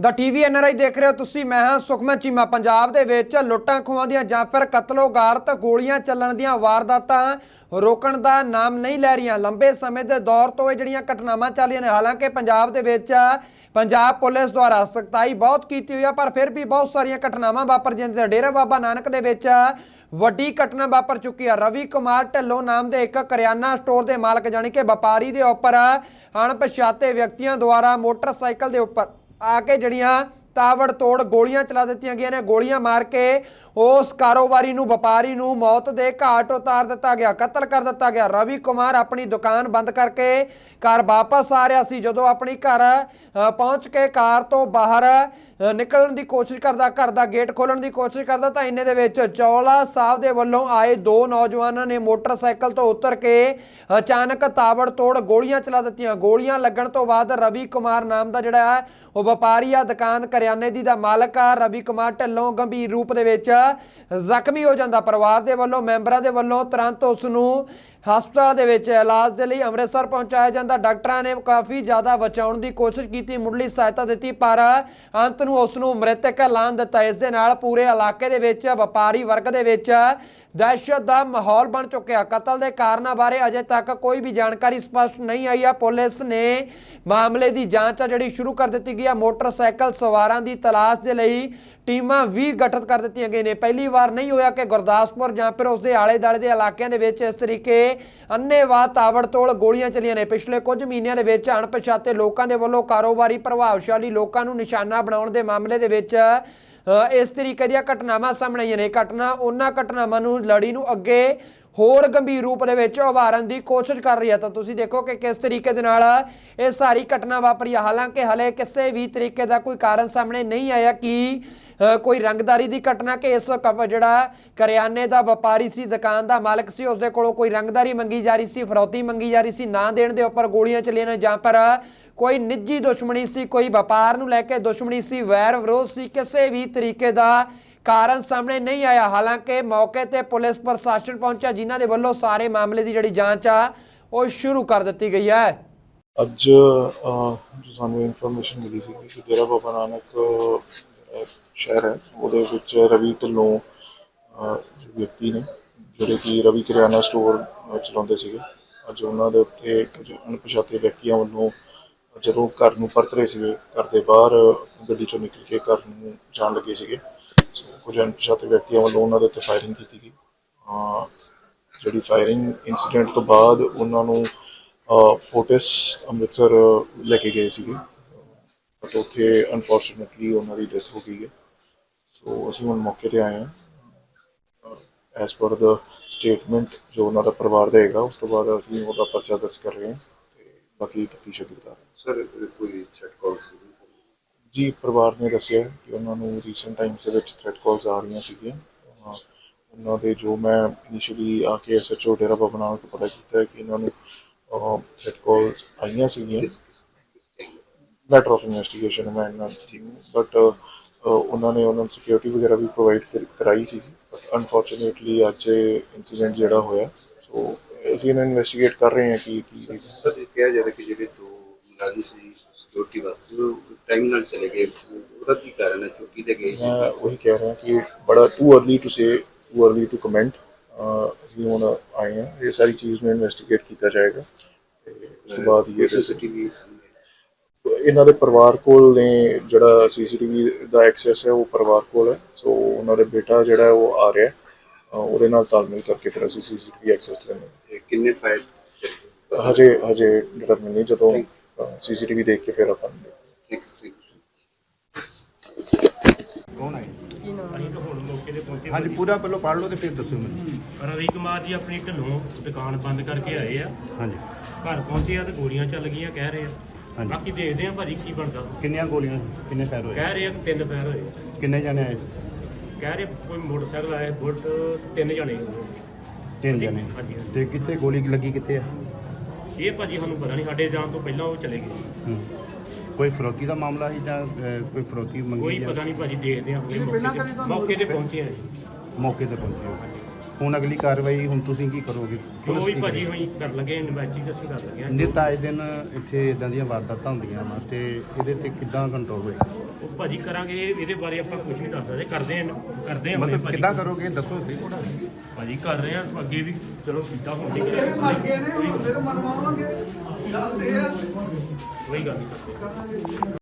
ਦਾ TV NRI ਦੇਖ ਰਹੇ ਹੋ ਤੁਸੀਂ, ਮੈਂ ਹਾਂ ਸੁਖਮਨ ਚੀਮਾ। ਪੰਜਾਬ ਦੇ ਵਿੱਚ ਲੁੱਟਾਂ ਖੋਹਾਂ ਦੀਆਂ ਜਾਂ ਫਿਰ ਕਤਲੋਗਾਰਤ ਗੋਲੀਆਂ ਚੱਲਣ ਦੀਆਂ ਵਾਰਦਾਤਾਂ ਰੋਕਣ ਦਾ ਨਾਮ ਨਹੀਂ ਲੈ ਰਹੀਆਂ। ਲੰਬੇ ਸਮੇਂ ਦੇ ਦੌਰ ਤੋਂ ਇਹ ਜਿਹੜੀਆਂ ਘਟਨਾਵਾਂ ਚੱਲ ਰਹੀਆਂ ਨੇ, ਹਾਲਾਂਕਿ ਪੰਜਾਬ ਦੇ ਵਿੱਚ ਪੰਜਾਬ ਪੁਲਿਸ ਦੁਆਰਾ ਸਖਤਾਈ ਬਹੁਤ ਕੀਤੀ ਹੋਈ ਆ, ਪਰ ਫਿਰ ਵੀ ਬਹੁਤ ਸਾਰੀਆਂ ਘਟਨਾਵਾਂ ਵਾਪਰ ਜਾਂਦੀਆਂ ਡੇਰਾ ਬਾਬਾ ਨਾਨਕ ਦੇ ਵਿੱਚ ਵੱਡੀ ਘਟਨਾ ਵਾਪਰ ਚੁੱਕੀ ਆ। ਰਵੀ ਕੁਮਾਰ ਢੱਲੋਂ ਨਾਮ ਦੇ ਇੱਕ ਕਰਿਆਨਾ ਸਟੋਰ ਦੇ ਮਾਲਕ, ਜਾਣੀ ਕਿ ਵਪਾਰੀ ਦੇ ਉੱਪਰ ਅਣਪਛਾਤੇ ਵਿਅਕਤੀਆਂ ਦੁਆਰਾ ਮੋਟਰਸਾਈਕਲ ਦੇ ਉੱਪਰ ਆ ਕੇ ਜਿਹੜੀਆਂ ਤਾਵੜ ਤੋੜ ਗੋਲੀਆਂ ਚਲਾ ਦਿੱਤੀਆਂ ਗਈਆਂ ਨੇ, ਗੋਲੀਆਂ ਮਾਰ ਕੇ ਉਸ ਕਾਰੋਬਾਰੀ ਨੂੰ, ਵਪਾਰੀ ਨੂੰ ਮੌਤ ਦੇ ਘਾਟ ਉਤਾਰ ਦਿੱਤਾ ਗਿਆ, ਕਤਲ ਕਰ ਦਿੱਤਾ ਗਿਆ। ਰਵੀ ਕੁਮਾਰ ਆਪਣੀ ਦੁਕਾਨ ਬੰਦ ਕਰਕੇ ਘਰ ਵਾਪਸ ਆ ਰਿਹਾ ਸੀ, ਜਦੋਂ ਆਪਣੀ ਘਰ ਪਹੁੰਚ ਕੇ ਕਾਰ ਤੋਂ ਬਾਹਰ ਨਿਕਲਣ ਦੀ ਕੋਸ਼ਿਸ਼ ਕਰਦਾ, ਘਰ ਦਾ ਗੇਟ ਖੋਲਣ ਦੀ ਕੋਸ਼ਿਸ਼ ਕਰਦਾ ਤਾਂ ਇੰਨੇ ਦੇ ਵਿੱਚ ਚੌਲਾ ਸਾਹਿਬ ਦੇ ਵੱਲੋਂ ਆਏ ਦੋ ਨੌਜਵਾਨਾਂ ਨੇ ਮੋਟਰਸਾਈਕਲ ਤੋਂ ਉਤਰ ਕੇ ਅਚਾਨਕ ਤਾਬੜ ਤੋੜ ਗੋਲੀਆਂ ਚਲਾ ਦਿੱਤੀਆਂ। ਗੋਲੀਆਂ ਲੱਗਣ ਤੋਂ ਬਾਅਦ ਰਵੀ ਕੁਮਾਰ ਨਾਮ ਦਾ ਜਿਹੜਾ ਹੈ, ਉਹ ਵਪਾਰੀ ਆ, ਦੁਕਾਨ ਕਰਿਆਨੇ ਦੀ ਦਾ ਮਾਲਕ ਆ। ਰਵੀ ਕੁਮਾਰ ਢਿੱਲੋਂ ਗੰਭੀਰ ਰੂਪ ਦੇ ਵਿੱਚ ਜ਼ਖਮੀ ਹੋ ਜਾਂਦਾ। ਪਰਿਵਾਰ ਦੇ ਵੱਲੋਂ, ਮੈਂਬਰਾਂ ਦੇ ਵੱਲੋਂ ਤੁਰੰਤ ਉਸ ਨੂੰ ਹਸਪਤਾਲ ਦੇ ਵਿੱਚ ਇਲਾਜ ਦੇ ਲਈ ਅੰਮ੍ਰਿਤਸਰ ਪਹੁੰਚਾਇਆ ਜਾਂਦਾ। ਡਾਕਟਰਾਂ ਨੇ ਕਾਫੀ ਜ਼ਿਆਦਾ ਬਚਾਉਣ ਦੀ ਕੋਸ਼ਿਸ਼ ਕੀਤੀ, ਮੁੱਢਲੀ ਸਹਾਇਤਾ ਦਿੱਤੀ, ਪਰ ਅੰਤ ਨੂੰ ਉਸ ਨੂੰ ਮ੍ਰਿਤਕ ਐਲਾਨ ਦਿੱਤਾ। ਇਸ ਦੇ ਨਾਲ ਪੂਰੇ ਇਲਾਕੇ ਦੇ ਵਿੱਚ, ਵਪਾਰੀ ਵਰਗ ਦੇ ਵਿੱਚ ਦਹਿਸ਼ਤ ਦਾ ਮਾਹੌਲ ਬਣ ਚੁੱਕਿਆ। ਕਤਲ ਦੇ ਕਾਰਨਾਂ ਬਾਰੇ ਅਜੇ ਤੱਕ ਕੋਈ ਵੀ ਜਾਣਕਾਰੀ ਸਪਸ਼ਟ ਨਹੀਂ ਆਈ। ਆ ਪੁਲਿਸ ਨੇ ਮਾਮਲੇ ਦੀ ਜਾਂਚ ਆ ਜਿਹੜੀ ਸ਼ੁਰੂ ਕਰ ਦਿੱਤੀ ਗਈ ਆ। ਮੋਟਰਸਾਈਕਲ ਸਵਾਰਾਂ ਦੀ ਤਲਾਸ਼ ਦੇ ਲਈ ਟੀਮਾਂ ਵੀ ਗਠਿਤ ਕਰ ਦਿੱਤੀਆਂ ਗਈਆਂ ਨੇ। ਪਹਿਲੀ ਵਾਰ ਨਹੀਂ ਹੋਇਆ ਕਿ ਗੁਰਦਾਸਪੁਰ ਜਾਂ ਫਿਰ ਉਸ ਦੇ ਆਲੇ-ਦਾਲੇ ਦੇ ਇਲਾਕਿਆਂ ਦੇ ਵਿੱਚ ਇਸ ਤਰੀਕੇ ਅੰਨੇਵਾਹ ਤਾਵੜਤੋੜ ਗੋਲੀਆਂ ਚੱਲੀਆਂ ਨੇ। ਪਿਛਲੇ ਕੁਝ ਮਹੀਨਿਆਂ ਦੇ ਵਿੱਚ ਅਣਪਛਾਤੇ ਲੋਕਾਂ ਦੇ ਵੱਲੋਂ ਕਾਰੋਬਾਰੀ ਪ੍ਰਭਾਵਸ਼ਾਲੀ ਲੋਕਾਂ ਨੂੰ ਨਿਸ਼ਾਨਾ ਬਣਾਉਣ ਦੇ ਮਾਮਲੇ ਦੇ ਵਿੱਚ ਇਸ ਤਰੀਕੇ ਦੀਆਂ ਘਟਨਾਵਾਂ ਸਾਹਮਣੇ ਆਈਆਂ ਨੇ। ਘਟਨਾ, ਉਹਨਾਂ ਘਟਨਾਵਾਂ ਨੂੰ, ਲੜੀ ਨੂੰ ਅੱਗੇ ਹੋਰ ਗੰਭੀਰ ਰੂਪ ਦੇ ਵਿੱਚ ਉਭਾਰਨ ਦੀ ਕੋਸ਼ਿਸ਼ ਕਰ ਰਹੀ ਹੈ। ਤਾਂ ਤੁਸੀਂ ਦੇਖੋ ਕਿ ਕਿਸ ਤਰੀਕੇ ਦੇ ਨਾਲ ਇਹ ਸਾਰੀ ਘਟਨਾ ਵਾਪਰੀ ਹੈ। ਹਾਲਾਂਕਿ ਹਲੇ ਕਿਸੇ ਵੀ ਤਰੀਕੇ ਦਾ ਕੋਈ ਕਾਰਨ ਸਾਹਮਣੇ ਨਹੀਂ ਆਇਆ ਕਿ ਕੋਈ ਰੰਗਦਾਰੀ ਦੀ ਘਟਨਾ ਕਿ ਇਸ ਵਕਤ ਜਿਹੜਾ ਕਰਿਆਨੇ ਦਾ ਵਪਾਰੀ ਸੀ, ਦੁਕਾਨ ਦਾ ਮਾਲਕ ਸੀ ਉਸ ਦੇ ਕੋਲੋਂ ਕੋਈ ਰੰਗਦਾਰੀ ਮੰਗੀ ਜਾ ਰਹੀ ਸੀ, ਫਰੌਤੀ ਮੰਗੀ ਜਾ ਰਹੀ ਸੀ, ਨਾ ਦੇਣ ਦੇ ਉੱਪਰ ਗੋਲੀਆਂ ਚੱਲੀਆਂ ਨੇ ਜਾਂ ਪਰ ਕੋਈ ਨਿੱਜੀ ਦੁਸ਼ਮਣੀ ਸੀ, ਕੋਈ ਵਪਾਰ ਨੂੰ ਲੈ ਕੇ ਦੁਸ਼ਮਣੀ ਸੀ, ਵੈਰ ਵਿਰੋਧ ਸੀ, ਕਿਸੇ ਵੀ ਤਰੀਕੇ ਦਾ ਕਾਰਨ ਸਾਹਮਣੇ ਨਹੀਂ ਆਇਆ। ਹਾਲਾਂਕਿ ਮੌਕੇ ਤੇ ਪੁਲਿਸ ਪ੍ਰਸ਼ਾਸਨ ਪਹੁੰਚਿਆ, ਜਿਨ੍ਹਾਂ ਦੇ ਵੱਲੋਂ ਸਾਰੇ ਮਾਮਲੇ ਦੀ ਜਿਹੜੀ ਜਾਂਚ ਆ, ਉਹ ਸ਼ੁਰੂ ਕਰ ਦਿੱਤੀ ਗਈ ਹੈ। ਅੱਜ ਜੋ ਸਾਨੂੰ ਇਨਫੋਰਮੇਸ਼ਨ ਮਿਲੀ ਸੀ ਕਿ ਡੇਰਾ ਬਾਬਾ ਨਾਨਕ ਸ਼ਹਿਰ ਹੈ। ਉਹਦੇ ਵਿੱਚ ਰਵੀ ਢਿੱਲੋਂ ਜੋ ਵਿਅਕਤੀ ਨੇ, ਜਿਹੜੇ ਕਿ ਰਵੀ ਕਰਿਆਨਾ ਸਟੋਰ ਚਲਾਉਂਦੇ ਸੀਗੇ। ਅੱਜ ਉਹਨਾਂ ਦੇ ਉੱਤੇ ਕੁਝ ਅਣਪਛਾਤੇ ਵਿਅਕਤੀਆਂ ਵੱਲੋਂ ਜਦੋਂ ਘਰ ਨੂੰ ਪਰਤ ਰਹੇ ਸੀਗੇ, ਘਰ ਦੇ ਬਾਹਰ ਗੱਡੀ ਚੋਂ ਨਿਕਲ ਕੇ ਘਰ ਨੂੰ ਜਾਣ ਲੱਗੇ ਸੀਗੇ। ਕੁਝ ਅਣਪਛਾਤੇ ਵਿਅਕਤੀਆਂ ਵੱਲੋਂ ਉਹਨਾਂ ਦੇ ਉੱਤੇ ਫਾਇਰਿੰਗ ਕੀਤੀ ਗਈ। ਜਿਹੜੀ ਫਾਇਰਿੰਗ ਇਨਸੀਡੈਂਟ ਤੋਂ ਬਾਅਦ ਉਹਨਾਂ ਨੂੰ ਫੋਟਿਸ ਅੰਮ੍ਰਿਤਸਰ ਲੈ ਕੇ ਗਏ ਸੀਗੇ। ਬਟ ਉੱਥੇ ਅਨਫੋਰਚੂਨੇਟਲੀ ਉਹਨਾਂ ਦੀ ਡੈਥ ਹੋ ਗਈ ਹੈ। ਸੋ ਅਸੀਂ ਹੁਣ ਮੌਕੇ ਤੇ ਆਏ ਹਾਂ। ਐਸ ਪਰ ਦਾ ਸਟੇਟਮੈਂਟ ਜੋ ਉਹਨਾਂ ਦਾ ਪਰਿਵਾਰ ਦੇਗਾ ਉਸ ਤੋਂ ਬਾਅਦ ਅਸੀਂ ਉਹਦਾ ਪਰਚਾ ਦਰਜ ਕਰ ਰਹੇ ਹਾਂ ਤੇ ਬਾਕੀ ਤਫਤੀਸ਼ ਅੱਗੇ ਕਰ ਸਰ ਕੋਈ ਚੈਟ ਕਾਲ ਜੀ ਪਰਿਵਾਰ ਨੇ ਦੱਸਿਆ ਕਿ ਉਹਨਾਂ ਨੂੰ ਰੀਸੈਂਟ ਟਾਈਮਸ ਦੇ ਵਿੱਚ ਥ੍ਰੈਟ ਕਾਲਸ ਆ ਰਹੀਆਂ ਸੀਗੀਆਂ। ਉਹਨਾਂ ਦੇ ਜੋ ਮੈਂ ਇਨੀਸ਼ੀਅਲੀ ਆ ਕੇ ਐਸਐਚਓ ਡੇਰਾ ਬਾਬਾ ਨਾਨਕ ਤੋਂ ਪਤਾ ਕੀਤਾ ਕਿ ਇਹਨਾਂ ਨੂੰ ਥ੍ਰੈਟ ਕਾਲਸ ਆਈਆਂ ਸੀਗੀਆਂ। ਮੈਟਰ ਆਫ ਇਨਵੈਸਟੀਗੇਸ਼ਨ ਮੈਂ ਇਹਨਾਂ ਦੀ ਬਟ ਉਹਨਾਂ ਨੇ ਉਹਨਾਂ ਨੂੰ ਸਿਕਿਉਰਿਟੀ ਵਗੈਰਾ ਵੀ ਪ੍ਰੋਵਾਈਡ ਕਰਾਈ ਸੀ ਬਟ ਅਨਫੋਰਚੂਨੇਟਲੀ ਅੱਜ ਇਨਸੀਡੈਂਟ ਜਿਹੜਾ ਹੋਇਆ ਸੋ ਅਸੀਂ ਇਹਨਾਂ ਇਨਵੈਸਟੀਗੇਟ ਕਰ ਰਹੇ ਹਾਂ ਕਿ ਕੀ ਰੀਜ਼ਨ ਸਰ ਕਿਹਾ ਜਾ ਰਿਹਾ ਕਿ ਜਿਹੜੇ ਦੋ ਮੁਲਾਜ਼ਮ ਸੀ ਸਿਕਿਉਰਿਟੀ ਵਾਸਤੇ ਟਾਈਮ ਨਾਲ ਚਲੇ ਗਏ ਉਹਦਾ ਕੀ ਕਾਰਨ ਹੈ ਛੁੱਟੀ ਤੇ ਗਏ ਮੈਂ ਉਹੀ ਕਹਿ ਰਿਹਾ ਕਿ ਬੜਾ too early to say too early to comment ਅਸੀਂ ਹੁਣ ਆਏ ਹਾਂ ਇਹ ਸਾਰੀ ਚੀਜ਼ ਨੂੰ ਇਨਵੈਸਟੀਗੇਟ ਕੀਤਾ ਜਾਏਗਾ ਉਸ ਤੋਂ ਬਾਅਦ ਇਹ ਸੀਸੀਟੀਵੀ ਇਹਨਾਂ ਦੇ ਪਰਿਵਾਰ ਕੋਲ ਨੇ ਜਿਹੜਾ ਸੀਸੀਟੀਵੀ ਦਾ ਐਕਸੈਸ ਹੈ ਉਹ ਪਰਿਵਾਰ ਕੋਲ ਹੈ। ਸੋ ਉਹਨਾਂ ਦੇ ਬੇਟਾ ਜਿਹੜਾ ਹੈ ਉਹ ਆ ਰਿਹਾ ਹੈ। ਉਹਦੇ ਨਾਲ ਤਾਲਮੇਲ ਕਰਕੇ ਫਿਰ ਅਸੀਂ ਸੀਸੀਟੀਵੀ ਐਕਸੈਸ ਲੈਣੇ ਕਿੰਨੇ ਫਾਇਰ ਹਜੇ ਹਜੇ ਡਿਟਰਮਿਨ ਨਹੀਂ ਜਦੋਂ ਸੀਸੀਟੀਵੀ ਦੇਖ ਕੇ ਫਿਰ ਆਪਾਂ ਠੀਕ ਠੀਕ ਹਾਂਜੀ ਪੂਰਾ ਪਹਿਲਾਂ ਪੜ੍ਹ ਲਓ ਤੇ ਫਿਰ ਦੱਸੋ ਮੈਨੂੰ। ਰਵੀ ਕੁਮਾਰ ਜੀ ਆਪਣੀ ਢਿੱਲੋਂ ਦੁਕਾਨ ਬੰਦ ਕਰਕੇ ਆਏ ਆ। ਹਾਂਜੀ। ਘਰ ਪਹੁੰਚੇ ਆ ਤੇ ਗੋਲੀਆਂ ਚੱਲ ਗਈਆਂ ਕਹਿ ਰਹੇ ਆ। ਹਾਂਜੀ। ਬਾਕੀ ਦੇਖਦੇ ਆ ਭਾਜੀ ਕੀ ਬਣਦਾ। ਕਿੰਨੀਆਂ ਗੋਲੀਆਂ? ਕਿੰਨੇ ਫੈਰ ਹੋਏ? ਕਹਿ ਰਹੇ ਆ ਕਿ ਤਿੰਨ ਪੈਰ ਹੋਏ। ਕਿੰਨੇ ਜਣੇ ਆਏ? ਕਹਿ ਰਹੇ ਕੋਈ ਮੋਟਰਸਾਈਕਲ ਆਏ ਬੁਲਟ ਤਿੰਨ ਜਣੇ। ਤਿੰਨ ਜਣੇ। ਹਾਂਜੀ, ਹਾਂਜੀ। ਤੇ ਕਿੱਥੇ ਗੋਲੀ ਲੱਗੀ ਕਿੱਥੇ ਆ? ਇਹ ਭਾਜੀ ਸਾਨੂੰ ਪਤਾ ਨਹੀਂ ਸਾਡੇ ਜਾਣ ਤੋਂ ਪਹਿਲਾਂ ਉਹ ਚਲੇ ਗਏ। ਹੂੰ। ਕੋਈ ਫਰੋਤੀ ਦਾ ਮਾਮਲਾ ਸੀ ਜਾਂ ਅਹ, ਕੋਈ ਫਰੋਤੀ ਮੰਗੀ ਕੋਈ ਜਾਂ? ਪਤਾ ਨਹੀਂ ਭਾਜੀ ਦੇਖਦੇ ਆ ਹੁਣੇ ਮੌਕੇ ਤੇ ਮੌਕੇ ਤੇ ਪਹੁੰਚੇ ਆ ਜੀ। ਮੌਕੇ ਤੇ ਪਹੁੰਚੇ ਹੋ। ਹੁਣ ਅਗਲੀ ਕਾਰਵਾਈ ਹੁਣ ਤੁਸੀਂ ਕੀ ਕਰੋਗੇ? ਜੋ ਵੀ ਭਾਜੀ? ਹੋਈ ਕਰ ਲਗੇ ਇਨਵੈਸਟੀਗੇਸ਼ਨ ਕਰ ਲਗੇ ਨਿਤ ਆਏ ਦਿਨ ਇੱਥੇ ਇਦਾਂ ਦੀਆਂ ਵਾਰਦਾਤਾਂ ਹੁੰਦੀਆਂ ਵਾ ਤੇ ਇਹਦੇ ਤੇ ਕਿੱਦਾਂ ਕੰਟਰੋਲ ਹੋਏਗਾ? ਉਹ ਭਾਜੀ ਕਰਾਂਗੇ ਇਹਦੇ ਬਾਰੇ ਆਪਾਂ ਕੁਝ ਨਹੀਂ ਦੱਸ ਸਕਦੇ। ਕਰਦੇ ਆਂ ਕਰਦੇ ਆਂ ਮਤਲਬ ਭਾਜੀ। ਕਿੱਦਾਂ ਕਰੋਗੇ? ਦੱਸੋ ਸਹੀ ਥੋੜਾ ਭਾਜੀ ਕਰ ਰਹੇ ਆਂ ਅੱਗੇ ਵੀ ਚਲੋ ਕੀਤਾ ਹੁਣ ਠੀਕ ਹੈ। ਕੋਈ ਗੱਲ ਨਹੀਂ।